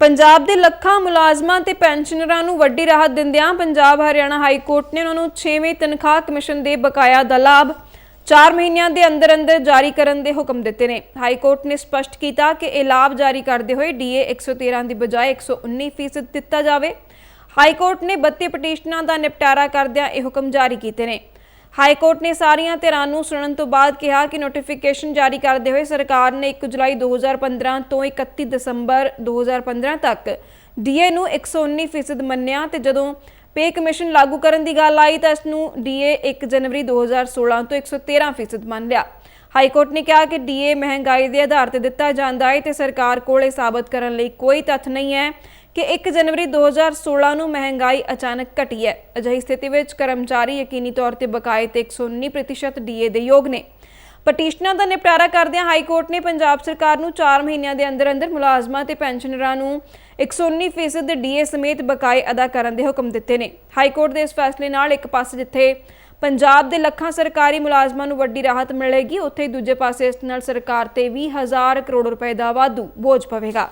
ਪੰਜਾਬ ਦੇ ਲੱਖਾਂ ਮੁਲਾਜ਼ਮਾਂ ਤੇ ਪੈਨਸ਼ਨਰਾਂ ਨੂੰ ਵੱਡੀ ਰਾਹਤ ਦਿੰਦਿਆਂ ਪੰਜਾਬ ਹਰਿਆਣਾ ਹਾਈ ਕੋਰਟ ਨੇ ਉਹਨਾਂ ਨੂੰ 6ਵੇਂ ਤਨਖਾਹ ਕਮਿਸ਼ਨ ਦੇ ਬਕਾਇਆ ਦਾ ਲਾਭ 4 ਮਹੀਨਿਆਂ ਦੇ ਅੰਦਰ ਅੰਦਰ ਜਾਰੀ ਕਰਨ ਦੇ ਹੁਕਮ ਦਿੱਤੇ ਨੇ। ਹਾਈ ਕੋਰਟ ਨੇ ਸਪਸ਼ਟ ਕੀਤਾ ਕਿ ਇਹ ਲਾਭ ਜਾਰੀ ਕਰਦੇ ਹੋਏ ਡੀਏ 113 ਦੀ ਬਜਾਏ 119% ਦਿੱਤਾ ਜਾਵੇ। ਹਾਈ ਕੋਰਟ ਨੇ 32 ਪਟੀਸ਼ਨਾਂ ਦਾ ਨਿਪਟਾਰਾ ਕਰਦਿਆਂ ਇਹ ਹੁਕਮ ਜਾਰੀ ਕੀਤੇ ਨੇ। ਹਾਈ ਕੋਰਟ ਨੇ ਸਾਰੀਆਂ ਧਿਰਾਂ ਨੂੰ ਸੁਣਨ ਤੋਂ ਬਾਅਦ ਕਿਹਾ ਕਿ ਨੋਟੀਫਿਕੇਸ਼ਨ ਜਾਰੀ ਕਰਦੇ ਹੋਏ ਸਰਕਾਰ ਨੇ 1 ਜੁਲਾਈ 2015 ਤੋਂ 31 ਦਸੰਬਰ 2015 ਤੱਕ ਡੀਏ ਨੂੰ 119% ਮੰਨਿਆ ਤੇ ਜਦੋਂ ਪੇ ਕਮਿਸ਼ਨ ਲਾਗੂ ਕਰਨ ਦੀ ਗੱਲ ਆਈ ਤਾਂ ਇਸ ਨੂੰ ਡੀਏ 1 ਜਨਵਰੀ 2016 ਤੋਂ 113% ਮੰਨ ਲਿਆ। ਹਾਈ ਕੋਰਟ ਨੇ ਕਿਹਾ ਕਿ ਡੀਏ ਮਹਿੰਗਾਈ ਦੇ ਆਧਾਰ ਤੇ ਦਿੱਤਾ ਜਾਂਦਾ ਹੈ ਤੇ ਸਰਕਾਰ ਕੋਲ ਇਹ ਸਾਬਤ ਕਰਨ ਲਈ ਕੋਈ ਤੱਥ ਨਹੀਂ ਹੈ। ਕਿ 1 ਜਨਵਰੀ 2016 ਨੂੰ ਮਹਿੰਗਾਈ ਅਚਾਨਕ ਘਟੀ ਹੈ। ਅਜਿਹੀ ਸਥਿਤੀ ਵਿੱਚ ਕਰਮਚਾਰੀ ਯਕੀਨੀ ਤੌਰ ਤੇ ਬਕਾਏ ਤੇ 119% ਡੀਏ ਦੇ ਯੋਗ ਨੇ। ਪਟੀਸ਼ਨਾਂ ਦਾ ਨਿਪਟਾਰਾ ਕਰਦਿਆਂ ਹਾਈ ਕੋਰਟ ਨੇ ਪੰਜਾਬ ਸਰਕਾਰ ਨੂੰ 4 ਮਹੀਨਿਆਂ ਦੇ ਅੰਦਰ ਅੰਦਰ ਮੁਲਾਜ਼ਮਾਂ ਤੇ ਪੈਨਸ਼ਨਰਾਂ ਨੂੰ 119% ਡੀਏ ਸਮੇਤ ਬਕਾਏ ਅਦਾ ਕਰਨ ਦੇ ਹੁਕਮ ਦਿੱਤੇ ਨੇ। ਹਾਈ ਕੋਰਟ ਦੇ ਇਸ ਫੈਸਲੇ ਨਾਲ ਇੱਕ ਪਾਸੇ ਜਿੱਥੇ ਪੰਜਾਬ ਦੇ ਲੱਖਾਂ ਸਰਕਾਰੀ ਮੁਲਾਜ਼ਮਾਂ ਨੂੰ ਵੱਡੀ ਰਾਹਤ ਮਿਲੇਗੀ, ਉੱਥੇ ਹੀ ਦੂਜੇ ਪਾਸੇ ਇਸ ਨਾਲ ਸਰਕਾਰ ਤੇ 20000 ਕਰੋੜ ਰੁਪਏ ਦਾ ਵਾਧੂ ਬੋਝ ਪਵੇਗਾ।